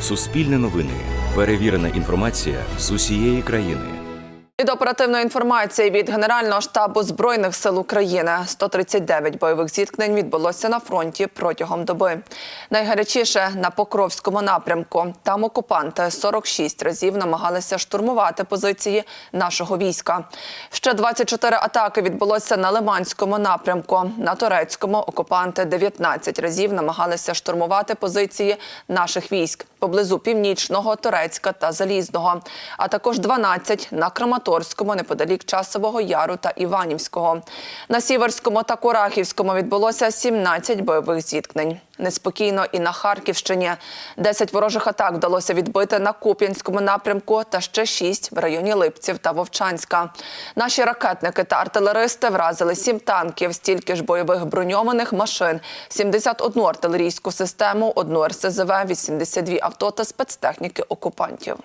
Суспільне новини. Перевірена інформація з усієї країни. І до оперативної інформації від Генерального штабу збройних сил України 139 бойових зіткнень відбулося на фронті протягом доби. Найгарячіше на Покровському напрямку. Там окупанти 46 разів намагалися штурмувати позиції нашого війська. Ще 24 атаки відбулося на Лиманському напрямку. На турецькому окупанти 19 разів намагалися штурмувати позиції наших військ поблизу північного, Турецька та Залізного, а також 12 на Краматорському, неподалік Часового Яру та Іванівського. На Сіверському та Курахівському відбулося 17 бойових зіткнень. Неспокійно і на Харківщині. 10 ворожих атак вдалося відбити на Куп'янському напрямку та ще 6 в районі Липців та Вовчанська. Наші ракетники та артилеристи вразили 7 танків, стільки ж бойових броньованих машин, 71 артилерійську систему, одну РСЗВ, 82 авто та спецтехніки окупантів.